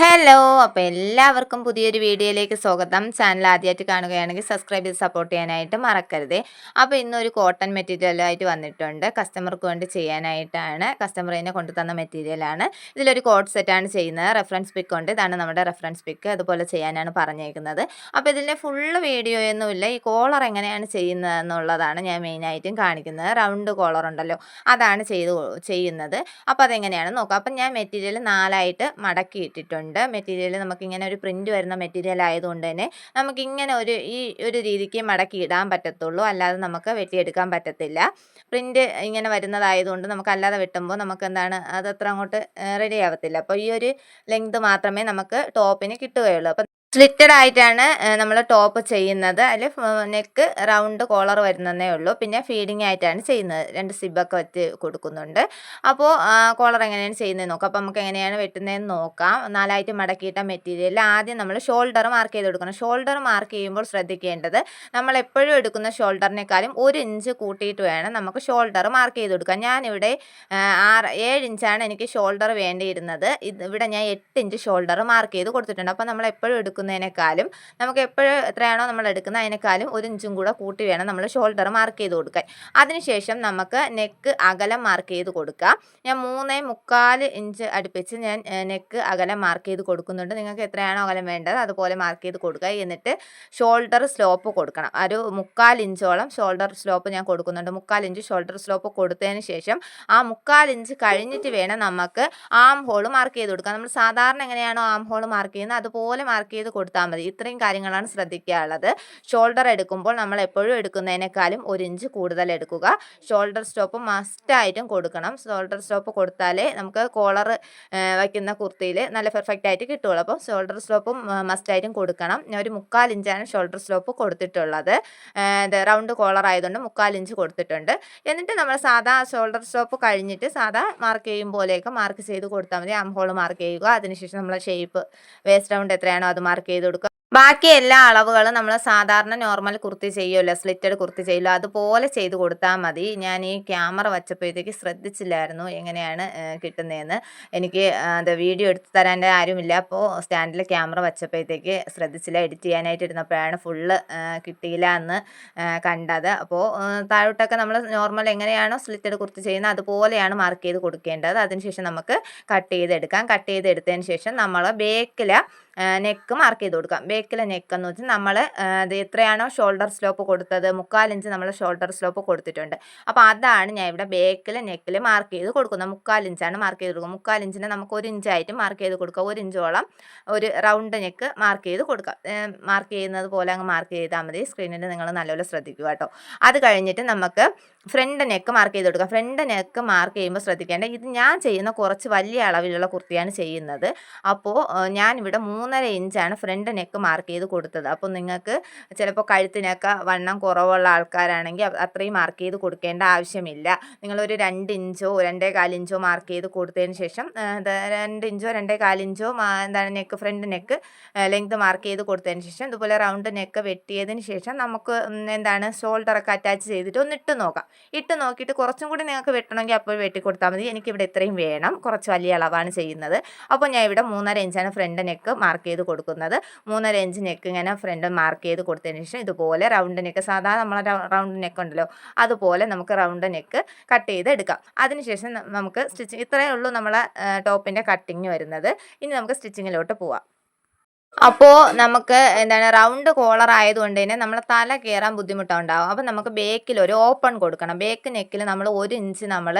Hello അപ്പോൾ എല്ലാവർക്കും പുതിയൊരു വീഡിയോയിലേക്ക് സ്വാഗതം. ചാനൽ ആദ്യമായിട്ട് കാണുകയാണെങ്കിൽ സബ്സ്ക്രൈബ് ചെയ്ത് സപ്പോർട്ട് ചെയ്യാനായിട്ട് മറക്കരുത്. അപ്പോൾ ഇന്നൊരു കോട്ടൺ മെറ്റീരിയലായിട്ട് വന്നിട്ടുണ്ട്. കസ്റ്റമർക്ക് വേണ്ടി ചെയ്യാനായിട്ടാണ്. കസ്റ്റമർ തന്നെ കൊണ്ടു തന്ന മെറ്റീരിയലാണ് ഇതിലൊരു കോട്ട് സെറ്റാണ് ചെയ്യുന്നത്. റെഫറൻസ് പിക്ക് ഉണ്ട്. ഇതാണ് നമ്മുടെ റെഫറൻസ് പിക്ക് അതുപോലെ ചെയ്യാനാണ് പറഞ്ഞേക്കുന്നത്. അപ്പോൾ ഇതിന്റെ ഫുള്ള് വീഡിയോ ഒന്നുമില്ല. ഈ കോളർ എങ്ങനെയാണ് ചെയ്യുന്നത് എന്നുള്ളതാണ് ഞാൻ മെയിനായിട്ടും കാണിക്കുന്നത്. റൗണ്ട് കോളർ ഉണ്ടല്ലോ. അതാണ് ചെയ്ത് ചെയ്യുന്നത്. അപ്പോൾ അതെങ്ങനെയാണ് നോക്കാം. അപ്പം ഞാൻ മെറ്റീരിയൽ നാലായിട്ട് മടക്കി ഇട്ടിട്ടുണ്ട് മെറ്റീരിയൽ നമുക്കിങ്ങനെ ഒരു പ്രിന്റ് വരുന്ന മെറ്റീരിയൽ ആയതുകൊണ്ട് തന്നെ നമുക്കിങ്ങനെ ഒരു ഈ ഒരു രീതിക്ക് മടക്കി ഇടാൻ പറ്റത്തുള്ളൂ. അല്ലാതെ നമുക്ക് വെട്ടിയെടുക്കാൻ പറ്റത്തില്ല. പ്രിന്റ് ഇങ്ങനെ വരുന്നതായതുകൊണ്ട് നമുക്ക് അല്ലാതെ വെട്ടുമ്പോൾ നമുക്ക് എന്താണ് അത് അത്ര അങ്ങോട്ട് റെഡി ആവത്തില്ല. അപ്പോൾ ഈ ഒരു ലെങ്ത് മാത്രമേ നമുക്ക് ടോപ്പിന് കിട്ടുകയുള്ളൂ. അപ്പം സ്ലിറ്റഡ് ആയിട്ടാണ് നമ്മൾ ടോപ്പ് ചെയ്യുന്നത്. അതിൽ നെക്ക് റൗണ്ട് കോളർ വരുന്നതേ ഉള്ളൂ. പിന്നെ ഫീഡിങ് ആയിട്ടാണ് ചെയ്യുന്നത്. രണ്ട് സിബൊക്കെ വെച്ച് കൊടുക്കുന്നുണ്ട്. അപ്പോൾ കോളർ എങ്ങനെയാണ് ചെയ്യുന്നത് നോക്കാം. അപ്പോൾ നമുക്ക് എങ്ങനെയാണ് വെട്ടുന്നതെന്ന് നോക്കാം. നാലായിട്ട് മടക്കിയിട്ട മെറ്റീരിയൽ. ആദ്യം നമ്മൾ ഷോൾഡർ മാർക്ക് ചെയ്ത് കൊടുക്കണം. ഷോൾഡർ മാർക്ക് ചെയ്യുമ്പോൾ ശ്രദ്ധിക്കേണ്ടത് നമ്മൾ എപ്പോഴും എടുക്കുന്ന ഷോൾഡറിനേക്കാളും ഒരു ഇഞ്ച് കൂട്ടിയിട്ട് വേണം നമുക്ക് ഷോൾഡർ മാർക്ക് ചെയ്ത് കൊടുക്കാം ഞാനിവിടെ ആറ് ഏഴ് ഇഞ്ചാണ് എനിക്ക് ഷോൾഡർ വേണ്ടിയിരുന്നത്. ഇത് ഇവിടെ ഞാൻ എട്ട് ഇഞ്ച് ഷോൾഡർ മാർക്ക് ചെയ്ത് കൊടുത്തിട്ടുണ്ട്. അപ്പോൾ നമ്മൾ എപ്പോഴും എടുക്കുന്നതിനേക്കാളും നമുക്ക് എപ്പോഴും എത്രയാണോ നമ്മൾ എടുക്കുന്നത് അതിനേക്കാളും ഒരു ഇഞ്ചും കൂടെ കൂട്ടി വേണം നമ്മൾ ഷോൾഡർ മാർക്ക് ചെയ്ത് കൊടുക്കാൻ. അതിനുശേഷം നമുക്ക് നെക്ക് അകലം മാർക്ക് ചെയ്ത് കൊടുക്കുക ഞാൻ മൂന്നേ മുക്കാൽ ഇഞ്ച് അടുപ്പിച്ച് ഞാൻ നെക്ക് അകലം മാർക്ക് ചെയ്ത് കൊടുക്കുന്നുണ്ട്. നിങ്ങൾക്ക് എത്രയാണോ അകലം വേണ്ടത് അതുപോലെ മാർക്ക് ചെയ്ത് കൊടുക്കുക. എന്നിട്ട് ഷോൾഡർ സ്ലോപ്പ് കൊടുക്കണം. ഒരു മുക്കാൽ ഇഞ്ചോളം ഷോൾഡർ സ്ലോപ്പ് ഞാൻ കൊടുക്കുന്നുണ്ട്. മുക്കാൽ ഇഞ്ച് ഷോൾഡർ സ്ലോപ്പ് കൊടുത്തതിന് ശേഷം ആ മുക്കാൽ ഇഞ്ച് കഴിഞ്ഞിട്ട് വേണം നമുക്ക് ആം ഹോൾ മാർക്ക് ചെയ്ത് കൊടുക്കാം നമ്മൾ സാധാരണ എങ്ങനെയാണോ ആം ഹോൾ മാർക്ക് ചെയ്യുന്നത്? അതുപോലെ മാർക്ക് ചെയ്ത് കൊടുത്താൽ മതി. ഇത്രയും കാര്യങ്ങളാണ് ശ്രദ്ധിക്കാനുള്ളത് ഷോൾഡർ എടുക്കുമ്പോൾ നമ്മൾ എപ്പോഴും എടുക്കുന്നതിനേക്കാളും ഒരു ഇഞ്ച് കൂടുതൽ എടുക്കുക. ഷോൾഡർ സ്റ്റോപ്പ് മസ്റ്റായിട്ടും കൊടുക്കണം. ഷോൾഡർ സ്റ്റോപ്പ് കൊടുത്താലേ നമുക്ക് കോളർ വയ്ക്കുന്ന കുർത്തിയിൽ നല്ല പെർഫെക്റ്റ് ആയിട്ട് കിട്ടുള്ളൂ. അപ്പോൾ ഷോൾഡർ സ്റ്റോപ്പും മസ്റ്റായിട്ടും കൊടുക്കണം. ഞാൻ ഒരു മുക്കാൽ ഇഞ്ചാണ് ഷോൾഡർ സ്റ്റോപ്പ് കൊടുത്തിട്ടുള്ളത്. റൗണ്ട് കോളർ ആയതുകൊണ്ട് മുക്കാൽ ഇഞ്ച് കൊടുത്തിട്ടുണ്ട്. എന്നിട്ട് നമ്മൾ സാധാ ഷോൾഡർ സ്റ്റോപ്പ് കഴിഞ്ഞിട്ട് സാധാ മാർക്ക് ചെയ്യും പോലെയൊക്കെ മാർക്ക് ചെയ്ത് കൊടുത്താൽ മതി. ആം ഹോൾ മാർക്ക് ചെയ്യുക. അതിനുശേഷം നമ്മൾ ഷേപ്പ് വേസ്റ്റ് റൗണ്ട് എത്രയാണോ അത് മാർക്ക് ചെയ്ത് കൊടുക്കുക. ബാക്കി എല്ലാ അളവുകളും നമ്മൾ സാധാരണ നോർമൽ കുർത്തി ചെയ്യുമല്ലോ സ്ലിറ്റഡ് കുർത്തി ചെയ്യുമല്ലോ അതുപോലെ ചെയ്ത് കൊടുത്താൽ മതി. ഞാൻ ഈ ക്യാമറ വച്ചപ്പോഴത്തേക്ക് ശ്രദ്ധിച്ചില്ലായിരുന്നു എങ്ങനെയാണ് കിട്ടുന്നതെന്ന്. എനിക്ക് അത് വീഡിയോ എടുത്ത് തരാൻ ആരുമില്ല. അപ്പോൾ സ്റ്റാൻഡിൽ ക്യാമറ വച്ചപ്പോഴത്തേക്ക് ശ്രദ്ധിച്ചില്ല. എഡിറ്റ് ചെയ്യാനായിട്ട് ഇരുന്നപ്പോഴാണ് ഫുള്ള് കിട്ടിയില്ല എന്ന് കണ്ടത്. അപ്പോൾ താഴോട്ടൊക്കെ നമ്മൾ നോർമൽ എങ്ങനെയാണോ സ്ലിറ്റഡ് കുർത്തി ചെയ്യുന്നത് അതുപോലെയാണ് മാർക്ക് ചെയ്ത് കൊടുക്കേണ്ടത്. അതിനുശേഷം നമുക്ക് കട്ട് ചെയ്തെടുക്കാം. കട്ട് ചെയ്തെടുത്തതിന് ശേഷം നമ്മൾ ബേക്കിൽ നെക്ക് മാർക്ക് ചെയ്ത് കൊടുക്കാം. ബേക്കിലെ നെക്ക് എന്ന് വെച്ചാൽ നമ്മൾ ഇത് എത്രയാണോ ഷോൾഡർ സ്ലോപ്പ് കൊടുത്തത് മുക്കാലിഞ്ച് നമ്മൾ ഷോൾഡർ സ്ലോപ്പ് കൊടുത്തിട്ടുണ്ട്. അപ്പോൾ അതാണ് ഞാൻ ഇവിടെ ബേക്കിലെ നെക്കിൽ മാർക്ക് ചെയ്ത് കൊടുക്കുന്നത്. മുക്കാലിഞ്ചാണ് മാർക്ക് ചെയ്ത് കൊടുക്കുക മുക്കാലിഞ്ചിനെ നമുക്ക് ഒരു ഇഞ്ചായിട്ട് മാർക്ക് ചെയ്ത് കൊടുക്കുക ഒരു ഇഞ്ചോളം ഒരു റൗണ്ട് നെക്ക് മാർക്ക് ചെയ്ത് കൊടുക്കാം. മാർക്ക് ചെയ്യുന്നത് പോലെ അങ്ങ് മാർക്ക് ചെയ്താൽ മതി. സ്ക്രീനിൽ നിങ്ങൾ നല്ലപോലെ ശ്രദ്ധിക്കുക കേട്ടോ. അത് കഴിഞ്ഞിട്ട് നമുക്ക് ഫ്രണ്ട് നെക്ക് മാർക്ക് ചെയ്ത് കൊടുക്കുക ഫ്രണ്ട് നെക്ക് മാർക്ക് ചെയ്യുമ്പോൾ ശ്രദ്ധിക്കേണ്ടത് ഇത് ഞാൻ ചെയ്യുന്ന കുറച്ച് വലിയ അളവിലുള്ള കുർത്തിയാണ് ചെയ്യുന്നത്. അപ്പോൾ ഞാനിവിടെ മൂന്നര ഇഞ്ചാണ് ഫ്രണ്ട് നെക്ക് മാർക്ക് ചെയ്ത് കൊടുത്തത്. അപ്പോൾ നിങ്ങൾക്ക് ചിലപ്പോൾ കഴുത്തിനൊക്കെ വണ്ണം കുറവുള്ള ആൾക്കാരാണെങ്കിൽ അത്രയും മാർക്ക് ചെയ്ത് കൊടുക്കേണ്ട ആവശ്യമില്ല. നിങ്ങളൊരു രണ്ട് ഇഞ്ചോ രണ്ടേ കാലിഞ്ചോ മാർക്ക് ചെയ്ത് കൊടുത്തതിന് ശേഷം രണ്ട് ഇഞ്ചോ രണ്ടേ കാലിഞ്ചോ എന്താണ് neck front neck length mark ചെയ്ത് കൊടുത്തതിന് ശേഷം ഇതുപോലെ റൗണ്ട് നെക്ക് വെട്ടിയതിന് ശേഷം നമുക്ക് എന്താണ് ഷോൾഡറൊക്കെ അറ്റാച്ച് ചെയ്തിട്ട് ഒന്ന് ഇട്ട് നോക്കാം. ഇട്ട് നോക്കിയിട്ട് കുറച്ചും കൂടി നിങ്ങൾക്ക് വെട്ടണമെങ്കിൽ അപ്പോൾ വെട്ടി കൊടുത്താൽ മതി. എനിക്കിവിടെ ഇത്രയും വേണം. കുറച്ച് വലിയ അളവാണ് ചെയ്യുന്നത്. അപ്പോൾ ഞാൻ ഇവിടെ മൂന്നര ഇഞ്ചാണ് ഫ്രണ്ട് നെക്ക് മാർക്ക് ചെയ്ത് കൊടുക്കുന്നത്. മൂന്നര ഇഞ്ച് നെക്ക് ഇങ്ങനെ ഫ്രണ്ട് മാർക്ക് ചെയ്ത് കൊടുത്തതിന് ശേഷം ഇതുപോലെ റൗണ്ട് നെക്ക് സാധാരണ നമ്മളെ റൗണ്ട് നെക്ക് ഉണ്ടല്ലോ അതുപോലെ നമുക്ക് റൗണ്ട് നെക്ക് കട്ട് ചെയ്ത് എടുക്കാം. അതിനുശേഷം നമുക്ക് സ്റ്റിച്ചിങ് ഇത്രയേ ഉള്ളൂ നമ്മളെ ടോപ്പിന്റെ കട്ടിങ് വരുന്നത്. ഇനി നമുക്ക് സ്റ്റിച്ചിങ്ങിലോട്ട് പോവാം. അപ്പോൾ നമുക്ക് എന്താണ് റൗണ്ട് കോളർ ആയതുകൊണ്ട് തന്നെ നമ്മളെ തല കയറാൻ ബുദ്ധിമുട്ടുണ്ടാവും. അപ്പോൾ നമുക്ക് ബേക്കിൽ ഒരു ഓപ്പൺ കൊടുക്കണം. ബേക്ക് നെക്കിൽ നമ്മൾ ഒരു ഇഞ്ച് നമ്മൾ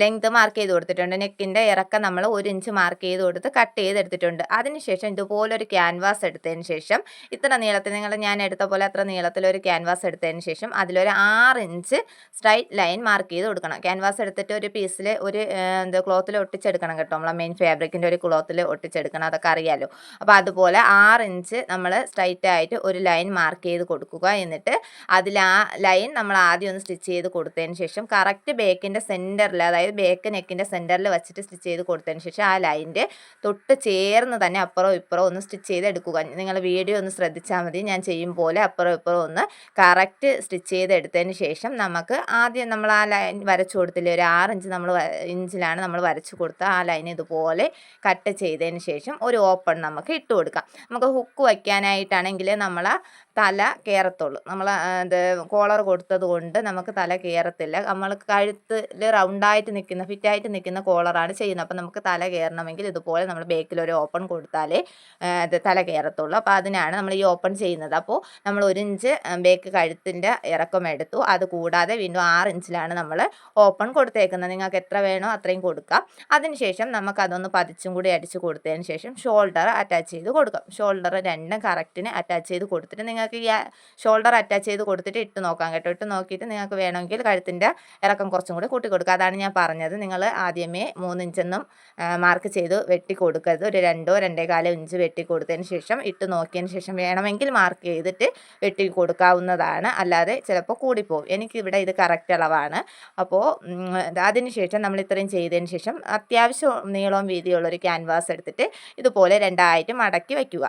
ലെങ്ത് മാർക്ക് ചെയ്ത് കൊടുത്തിട്ടുണ്ട്. നെക്കിന്റെ ഇറക്കം നമ്മൾ ഒരു ഇഞ്ച് മാർക്ക് ചെയ്ത് കൊടുത്ത് കട്ട് ചെയ്തെടുത്തിട്ടുണ്ട് അതിനുശേഷം ഇതുപോലൊരു ക്യാൻവാസ് എടുത്തതിന് ശേഷം ഇത്ര നീളത്തിൽ നിങ്ങൾ ഞാൻ എടുത്ത പോലെ അത്ര നീളത്തിലൊരു ക്യാൻവാസ് എടുത്തതിന് ശേഷം അതിലൊരു ആറ് ഇഞ്ച് സ്ട്രൈറ്റ് ലൈൻ മാർക്ക് ചെയ്ത് കൊടുക്കണം. ക്യാൻവാസ് എടുത്തിട്ട് ഒരു പീസിൽ ഒരു എന്താ ക്ലോത്തിൽ ഒട്ടിച്ചെടുക്കണം കേട്ടോ. നമ്മളെ മെയിൻ ഫാബ്രിക്കിന്റെ ഒരു ക്ലോത്തിൽ ഒട്ടിച്ചെടുക്കണം. അതൊക്കെ അറിയാമല്ലോ അപ്പോൾ അതുപോലെ ഇതുപോലെ ആറ് ഇഞ്ച് നമ്മൾ സ്ട്രൈറ്റ് ആയിട്ട് ഒരു ലൈൻ മാർക്ക് ചെയ്ത് കൊടുക്കുക. എന്നിട്ട് അതിൽ ആ ലൈൻ നമ്മൾ ആദ്യം ഒന്ന് സ്റ്റിച്ച് ചെയ്ത് കൊടുത്തതിന് ശേഷം കറക്റ്റ് ബേക്കിന്റെ സെന്ററിൽ അതായത് ബേക്ക് നെക്കിന്റെ സെന്ററിൽ വെച്ചിട്ട് സ്റ്റിച്ച് ചെയ്ത് കൊടുത്തതിന് ശേഷം ആ ലൈന്റെ തൊട്ട് ചേർന്ന് തന്നെ അപ്പുറവും ഇപ്പുറവും ഒന്ന് സ്റ്റിച്ച് ചെയ്ത് എടുക്കുക. നിങ്ങൾ വീഡിയോ ഒന്ന് ശ്രദ്ധിച്ചാൽ മതി. ഞാൻ ചെയ്യും പോലെ അപ്പുറം ഇപ്പുറം ഒന്ന് കറക്റ്റ് സ്റ്റിച്ച് ചെയ്ത് എടുത്തതിന് ശേഷം നമുക്ക് ആദ്യം നമ്മൾ ആ ലൈൻ വരച്ചു കൊടുത്തില്ലേ? ഒരു ആറ് ഇഞ്ച് നമ്മൾ ഇഞ്ചിലാണ് നമ്മൾ വരച്ചു കൊടുത്ത ആ ലൈൻ ഇതുപോലെ കട്ട് ചെയ്തതിന് ശേഷം ഒരു ഓപ്പൺ നമുക്ക് ഇട്ട് കൊടുക്കാം. നമുക്ക് ഹുക്ക് വയ്ക്കാനായിട്ടാണെങ്കിൽ നമ്മൾ തല കയറത്തുള്ളൂ നമ്മൾ ഇത് കോളർ കൊടുത്തത് കൊണ്ട് നമുക്ക് തല കയറത്തില്ല നമ്മൾ കഴുത്തിൽ റൗണ്ടായിട്ട് നിൽക്കുന്ന ഫിറ്റായിട്ട് നിൽക്കുന്ന കോളറാണ് ചെയ്യുന്നത്. അപ്പോൾ നമുക്ക് തല കയറണമെങ്കിൽ ഇതുപോലെ നമ്മൾ ബേക്കിൽ ഒരു ഓപ്പൺ കൊടുത്താലേ ഇത് തല കയറത്തുള്ളൂ അപ്പോൾ അതിനാണ് നമ്മൾ ഈ ഓപ്പൺ ചെയ്യുന്നത്. അപ്പോൾ നമ്മൾ ഒരു ഇഞ്ച് ബേക്ക് കഴുത്തിന്റെ ഇറക്കം എടുത്തു. അത് കൂടാതെ വീണ്ടും ആറ് ഇഞ്ചിലാണ് നമ്മൾ ഓപ്പൺ കൊടുത്തേക്കുന്നത്. നിങ്ങൾക്ക് എത്ര വേണോ അത്രയും കൊടുക്കാം. അതിനുശേഷം നമുക്ക് അതൊന്ന് പതിച്ചും കൂടി അടിച്ച് കൊടുത്തതിന് ശേഷം ഷോൾഡർ അറ്റാച്ച് ചെയ്ത് കൊടുക്കാം. ഷോൾഡർ രണ്ടും കറക്റ്റിന് അറ്റാച്ച് ചെയ്ത് കൊടുത്തിട്ട് നിങ്ങൾക്ക് ഈ ഷോൾഡർ അറ്റാച്ച് ചെയ്ത് കൊടുത്തിട്ട് ഇട്ട് നോക്കാം കേട്ടോ. ഇട്ട് നോക്കിയിട്ട് നിങ്ങൾക്ക് വേണമെങ്കിൽ കഴുത്തിന്റെ ഇറക്കം കുറച്ചും കൂടി കൂട്ടി കൊടുക്കുക അതാണ് ഞാൻ പറഞ്ഞത്. നിങ്ങൾ ആദ്യമേ മൂന്ന് ഇഞ്ചെന്നും മാർക്ക് ചെയ്ത് വെട്ടി കൊടുക്കരുത്. ഒരു രണ്ടോ രണ്ടേ കാലോ ഇഞ്ച് വെട്ടി കൊടുത്തതിന് ശേഷം ഇട്ട് നോക്കിയതിന് ശേഷം വേണമെങ്കിൽ മാർക്ക് ചെയ്തിട്ട് വെട്ടി കൊടുക്കാവുന്നതാണ്. അല്ലാതെ ചിലപ്പോൾ കൂടിപ്പോവും. എനിക്കിവിടെ ഇത് കറക്റ്റ് അളവാണ്. അപ്പോൾ അതിന് ശേഷം നമ്മൾ ഇത്രയും ചെയ്തതിന് ശേഷം അത്യാവശ്യം നീളവും വീതിയുള്ളൊരു ക്യാൻവാസ് എടുത്തിട്ട് ഇതുപോലെ രണ്ടായിട്ട് മടക്കി വയ്ക്കുക.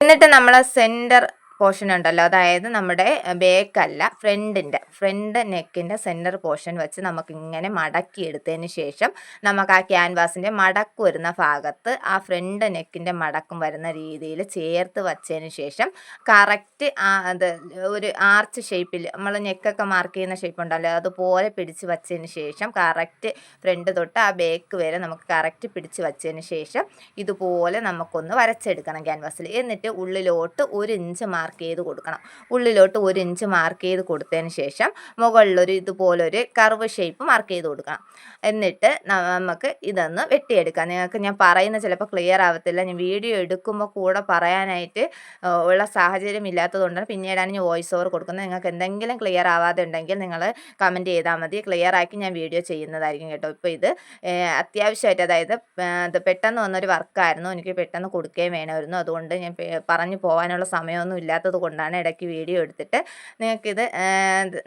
എന്നിട്ട് നമ്മൾ സെന്റർ പോർഷൻ ഉണ്ടല്ലോ അതായത് നമ്മുടെ ബേക്കല്ല ഫ്രണ്ടിന്റെ ഫ്രണ്ട് നെക്കിന്റെ സെന്റർ പോർഷൻ വെച്ച് നമുക്കിങ്ങനെ മടക്കി എടുത്തതിന് ശേഷം നമുക്ക് ആ ക്യാൻവാസിന്റെ മടക്ക് വരുന്ന ഭാഗത്ത് ആ ഫ്രണ്ട് നെക്കിന്റെ മടക്കും വരുന്ന രീതിയിൽ ചേർത്ത് വച്ചതിന് ശേഷം കറക്റ്റ് അത് ഒരു ആർച്ച് ഷേപ്പിൽ നമ്മൾ നെക്കൊക്കെ മാർക്ക് ചെയ്യുന്ന ഷേപ്പ് ഉണ്ടല്ലോ. അതുപോലെ പിടിച്ച് വച്ചതിന് ശേഷം കറക്റ്റ് ഫ്രണ്ട് തൊട്ട് ആ ബേക്ക് വരെ നമുക്ക് കറക്റ്റ് പിടിച്ച് വച്ചതിന് ശേഷം ഇതുപോലെ നമുക്കൊന്ന് വരച്ചെടുക്കണം ക്യാൻവാസിൽ എന്നിട്ട് ഉള്ളിലോട്ട് ഒരു ഇഞ്ച് മാർക്ക് മാർക്ക് ചെയ്ത് കൊടുക്കണം. ഉള്ളിലോട്ട് ഒരു ഇഞ്ച് മാർക്ക് ചെയ്ത് കൊടുത്തതിന് ശേഷം മുകളിലൊരു ഇതുപോലൊരു കർവ് ഷേപ്പ് മാർക്ക് ചെയ്ത് കൊടുക്കണം. എന്നിട്ട് നമുക്ക് ഇതൊന്ന് വെട്ടിയെടുക്കാം. നിങ്ങൾക്ക് ഞാൻ പറയുന്ന ചിലപ്പോൾ ക്ലിയർ ആവത്തില്ല. ഞാൻ വീഡിയോ എടുക്കുമ്പോൾ കൂടെ പറയാനായിട്ട് ഉള്ള സാഹചര്യം ഇല്ലാത്തതുകൊണ്ടാണ് പിന്നീടാണ് ഞാൻ വോയിസ് ഓവർ കൊടുക്കുന്നത്. നിങ്ങൾക്ക് എന്തെങ്കിലും ക്ലിയർ ആവാതെ ഉണ്ടെങ്കിൽ നിങ്ങൾ കമന്റ് ചെയ്താൽ മതി. ക്ലിയർ ആക്കി ഞാൻ വീഡിയോ ചെയ്യുന്നതായിരിക്കും കേട്ടോ. ഇപ്പോൾ ഇത് അത്യാവശ്യമായിട്ട് അതായത് പെട്ടെന്ന് വന്നൊരു വർക്കായിരുന്നു എനിക്ക് പെട്ടെന്ന് കൊടുക്കുകയും വേണമായിരുന്നു. അതുകൊണ്ട് ഞാൻ പറഞ്ഞു പോകാനുള്ള സമയമൊന്നും ഇല്ലാത്തത് കൊണ്ടാണ് ഇടയ്ക്ക് വീഡിയോ എടുത്തിട്ട് നിങ്ങൾക്കിത്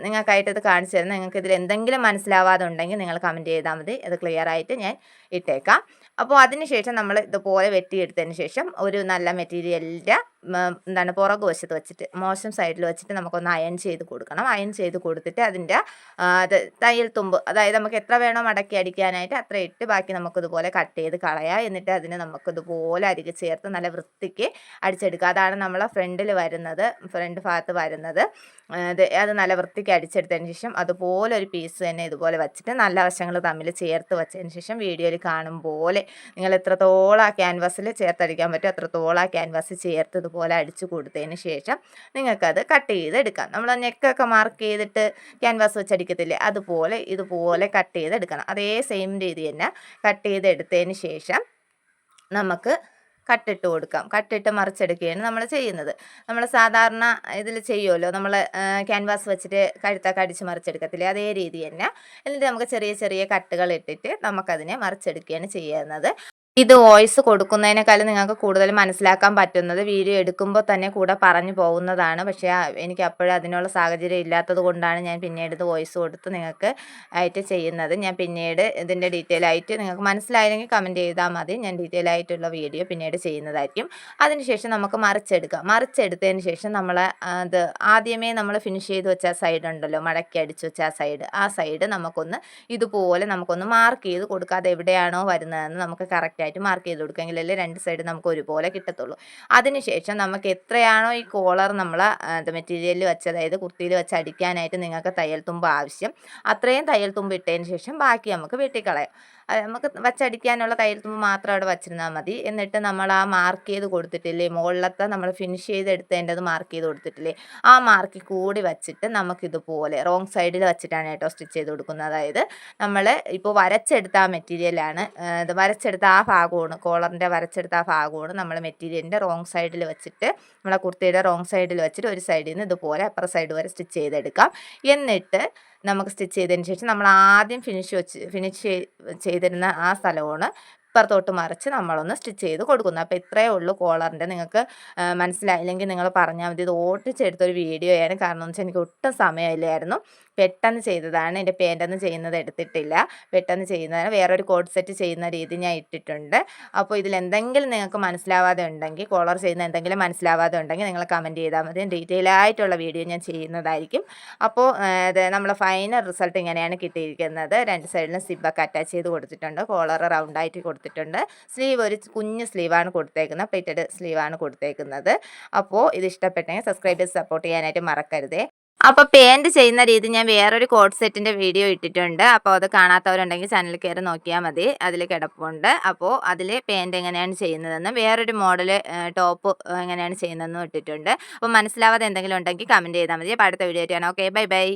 നിങ്ങൾക്കായിട്ട് ഇത് കാണിച്ചു തരുന്നത്. നിങ്ങൾക്ക് ഇതിൽ എന്തെങ്കിലും മനസ്സിലാവാതെ ഉണ്ടെങ്കിൽ നിങ്ങൾ കമന്റ് ചെയ്താൽ മതി. അത് ക്ലിയർ ആയിട്ട് ഞാൻ ഇട്ടേക്കാം. അപ്പോൾ അതിനുശേഷം നമ്മൾ ഇതുപോലെ വെട്ടിയെടുത്തതിന് ശേഷം ഒരു നല്ല മെറ്റീരിയലിന്റെ എന്താണ് പുറകു വശത്ത് വെച്ചിട്ട് മോശം സൈഡിൽ വെച്ചിട്ട് നമുക്കൊന്ന് അയൺ ചെയ്ത് കൊടുക്കണം. അയൺ ചെയ്ത് കൊടുത്തിട്ട് അതിന്റെ അത് തയ്യൽ തുമ്പ് അതായത് നമുക്ക് എത്ര വേണോ മടക്കി അടിക്കാനായിട്ട് അത്ര ഇട്ട് ബാക്കി നമുക്കിതുപോലെ കട്ട് ചെയ്ത് കളയാം. എന്നിട്ട് അതിന് നമുക്കിതുപോലെ അരികെ ചേർത്ത് നല്ല വൃത്തിക്ക് അടിച്ചെടുക്കുക. അതാണ് നമ്മളെ ഫ്രണ്ടിൽ വരുന്നത് ഫ്രണ്ട് ഭാഗത്ത് വരുന്നത്. അത് അത് നല്ല വൃത്തിക്ക് അടിച്ചെടുത്തതിന് ശേഷം അതുപോലെ ഒരു പീസ് തന്നെ ഇതുപോലെ വെച്ചിട്ട് നല്ല വശങ്ങൾ തമ്മിൽ ചേർത്ത് വെച്ചതിന് ശേഷം വീഡിയോയിൽ കാണും പോലെ നിങ്ങൾ എത്രത്തോളം ആ ക്യാൻവാസിൽ ചേർത്തടിക്കാൻ പറ്റും അത്രത്തോളം ആ ക്യാൻവാസ് ചേർത്ത് ഇതുപോലെ അടിച്ചു കൊടുത്തതിന് ശേഷം നിങ്ങൾക്കത് കട്ട് ചെയ്തെടുക്കാം. നമ്മൾ നെക്കൊക്കെ മാർക്ക് ചെയ്തിട്ട് ക്യാൻവാസ് വെച്ച് അടിക്കത്തില്ലേ അതുപോലെ ഇതുപോലെ കട്ട് ചെയ്തെടുക്കണം. അതേ സെയിം രീതി തന്നെ കട്ട് ചെയ്തെടുത്തതിന് ശേഷം നമുക്ക് കട്ടിട്ട് കൊടുക്കാം. കട്ടിട്ട് മറിച്ചെടുക്കുകയാണ് നമ്മൾ ചെയ്യുന്നത്. നമ്മൾ സാധാരണ ഇതിൽ ചെയ്യുമല്ലോ നമ്മൾ ക്യാൻവാസ് വെച്ചിട്ട് കഴുത്തൊക്കെ അടിച്ച് മറിച്ചെടുക്കത്തില്ലേ? അതേ രീതി തന്നെ. എന്നിട്ട് നമുക്ക് ചെറിയ ചെറിയ കട്ടുകൾ ഇട്ടിട്ട് നമുക്കതിനെ മറിച്ചെടുക്കുകയാണ് ചെയ്യുന്നത്. ഇത് വോയിസ് കൊടുക്കുന്നതിനേക്കാളും നിങ്ങൾക്ക് കൂടുതൽ മനസ്സിലാക്കാൻ പറ്റുന്നത് വീഡിയോ എടുക്കുമ്പോൾ തന്നെ കൂടെ പറഞ്ഞു പോകുന്നതാണ്. പക്ഷേ എനിക്ക് അപ്പോഴും അതിനുള്ള സാഹചര്യം ഇല്ലാത്തത് കൊണ്ടാണ് ഞാൻ പിന്നീട് ഇത് വോയിസ് കൊടുത്ത് നിങ്ങൾക്ക് ആയിട്ട് ചെയ്യുന്നത്. ഞാൻ പിന്നീട് ഇതിന്റെ ഡീറ്റെയിൽ ആയിട്ട് നിങ്ങൾക്ക് മനസ്സിലായില്ലെങ്കിൽ കമന്റ് ചെയ്താൽ മതി. ഞാൻ ഡീറ്റെയിൽ ആയിട്ടുള്ള വീഡിയോ പിന്നീട് ചെയ്യുന്നതായിരിക്കും. അതിനുശേഷം നമുക്ക് മറിച്ചെടുക്കാം. മറിച്ചെടുത്തതിന് ശേഷം നമ്മൾ അത് ആദ്യമേ നമ്മൾ ഫിനിഷ് ചെയ്ത് വെച്ച സൈഡ് ഉണ്ടല്ലോ മടക്കി അടിച്ച് വെച്ച ആ സൈഡ് ആ സൈഡ് നമുക്കൊന്ന് ഇതുപോലെ നമുക്കൊന്ന് മാർക്ക് ചെയ്ത് കൊടുക്കാതെ എവിടെയാണോ വരുന്നതെന്ന് നമുക്ക് കറക്റ്റ് ആയിട്ട് മാർക്ക് ചെയ്ത് കൊടുക്കുക രണ്ട് സൈഡ് നമുക്ക് ഒരുപോലെ കിട്ടത്തുള്ളൂ. അതിനുശേഷം നമുക്ക് എത്രയാണോ ഈ കോളർ നമ്മൾ മെറ്റീരിയലിൽ വെച്ച് അതായത് കുർത്തിയിൽ വെച്ച് അടിക്കാനായിട്ട് നിങ്ങൾക്ക് തയ്യൽ തുമ്പ് ആവശ്യം. അത്രയും തയ്യൽ തുമ്പ് ഇട്ടതിന് ശേഷം ബാക്കി നമുക്ക് വെട്ടിക്കളയാം. നമുക്ക് വച്ചടിക്കാനുള്ള തയ്യൽ തുമ്പ് മാത്രം അവിടെ വച്ചിരുന്നാൽ മതി. എന്നിട്ട് നമ്മൾ ആ മാർക്ക് ചെയ്ത് കൊടുത്തിട്ടില്ലേ മുകളിലത്തെ നമ്മൾ ഫിനിഷ് ചെയ്ത് ചെയ്തെടുത്തതിന്റെത് മാർക്ക് ചെയ്ത് കൊടുത്തിട്ടില്ലേ ആ മാർക്കിൽ കൂടി വച്ചിട്ട് നമുക്കിതുപോലെ റോങ് സൈഡിൽ വച്ചിട്ടാണ് കേട്ടോ സ്റ്റിച്ച് ചെയ്ത് കൊടുക്കുന്നത്. അതായത് നമ്മൾ ഇപ്പോൾ വരച്ചെടുത്ത ആ മെറ്റീരിയലാണ് ഇത് വരച്ചെടുത്ത ആ ഭാഗമാണ് കോളറിന്റെ വരച്ചെടുത്ത ആ ഭാഗമാണ് നമ്മൾ മെറ്റീരിയലിന്റെ റോങ് സൈഡിൽ വെച്ചിട്ട് നമ്മളെ കുർത്തിയുടെ റോങ് സൈഡിൽ വെച്ചിട്ട് ഒരു സൈഡിൽ നിന്ന് ഇതുപോലെ അപ്പുറ സൈഡ് വരെ സ്റ്റിച്ച് ചെയ്തെടുക്കാം. എന്നിട്ട് നമുക്ക് സ്റ്റിച്ച് ചെയ്തതിന് ശേഷം നമ്മൾ ആദ്യം ഫിനിഷ് വെച്ച് ഫിനിഷ് ചെയ്തിരുന്ന ആ സ്ഥലമാണ്. ഇപ്പുറത്തോട്ട് മറിച്ച് നമ്മളൊന്ന് സ്റ്റിച്ച് ചെയ്ത് കൊടുക്കുന്നു. അപ്പോൾ ഇത്രയേ ഉള്ളൂ കോളറിന്റെ. നിങ്ങൾക്ക് മനസ്സിലായില്ലെങ്കിൽ നിങ്ങൾ പറഞ്ഞാൽ മതി ഇത് ഓട്ടിച്ചെടുത്തൊരു വീഡിയോയാണ് കാരണം എന്ന് വെച്ചാൽ എനിക്ക് ഒട്ടും സമയമില്ലായിരുന്നു. പെട്ടെന്ന് ചെയ്തതാണ്. എന്റെ പേന്റൊന്നും ചെയ്യുന്നത് എടുത്തിട്ടില്ല. പെട്ടെന്ന് ചെയ്യുന്നതാണ്. വേറൊരു കോഡ് സെറ്റ് ചെയ്യുന്ന രീതി ഞാൻ ഇട്ടിട്ടുണ്ട്. അപ്പോൾ ഇതിൽ എന്തെങ്കിലും നിങ്ങൾക്ക് മനസ്സിലാവാതെ ഉണ്ടെങ്കിൽ കോളർ ചെയ്യുന്ന എന്തെങ്കിലും മനസ്സിലാവാതെ ഉണ്ടെങ്കിൽ നിങ്ങൾ കമന്റ് ചെയ്താൽ മതി. ഡീറ്റെയിൽ ആയിട്ടുള്ള വീഡിയോ ഞാൻ ചെയ്യുന്നതായിരിക്കും. അപ്പോൾ നമ്മൾ ഫൈനൽ റിസൾട്ട് ഇങ്ങനെയാണ് കിട്ടിയിരിക്കുന്നത്. രണ്ട് സൈഡിലും സിബൊക്കെ അറ്റാച്ച് ചെയ്ത് കൊടുത്തിട്ടുണ്ട്. കോളർ റൗണ്ടായിട്ട് കൊടുത്തിട്ടുണ്ട്. സ്ലീവ് ഒരു കുഞ്ഞ് സ്ലീവാണ് കൊടുത്തേക്കുന്നത്. പ്ലേറ്റഡ് സ്ലീവാണ് കൊടുത്തേക്കുന്നത്. അപ്പോൾ ഇത് ഇഷ്ടപ്പെട്ടെങ്കിൽ സബ്സ്ക്രൈബ് ചെയ്ത് സപ്പോർട്ട് ചെയ്യാനായിട്ട് മറക്കരുതേ. അപ്പോൾ പേന്റ് ചെയ്യുന്ന രീതി ഞാൻ വേറൊരു കോഡ് സെറ്റിന്റെ വീഡിയോ ഇട്ടിട്ടുണ്ട്. അപ്പോൾ അത് കാണാത്തവരുണ്ടെങ്കിൽ ചാനൽ കയറി നോക്കിയാൽ മതി. അതിൽ കിടപ്പുണ്ട്. അപ്പോൾ അതിൽ പേന്റ് എങ്ങനെയാണ് ചെയ്യുന്നതെന്നും വേറൊരു മോഡൽ ടോപ്പ് എങ്ങനെയാണ് ചെയ്യുന്നതെന്നും ഇട്ടിട്ടുണ്ട്. അപ്പോൾ മനസ്സിലാവാതെ എന്തെങ്കിലും ഉണ്ടെങ്കിൽ കമന്റ് ചെയ്താൽ മതി. അപ്പോൾ അടുത്ത വീഡിയോ ആയിട്ടാണ് ഓക്കെ ബൈ ബൈ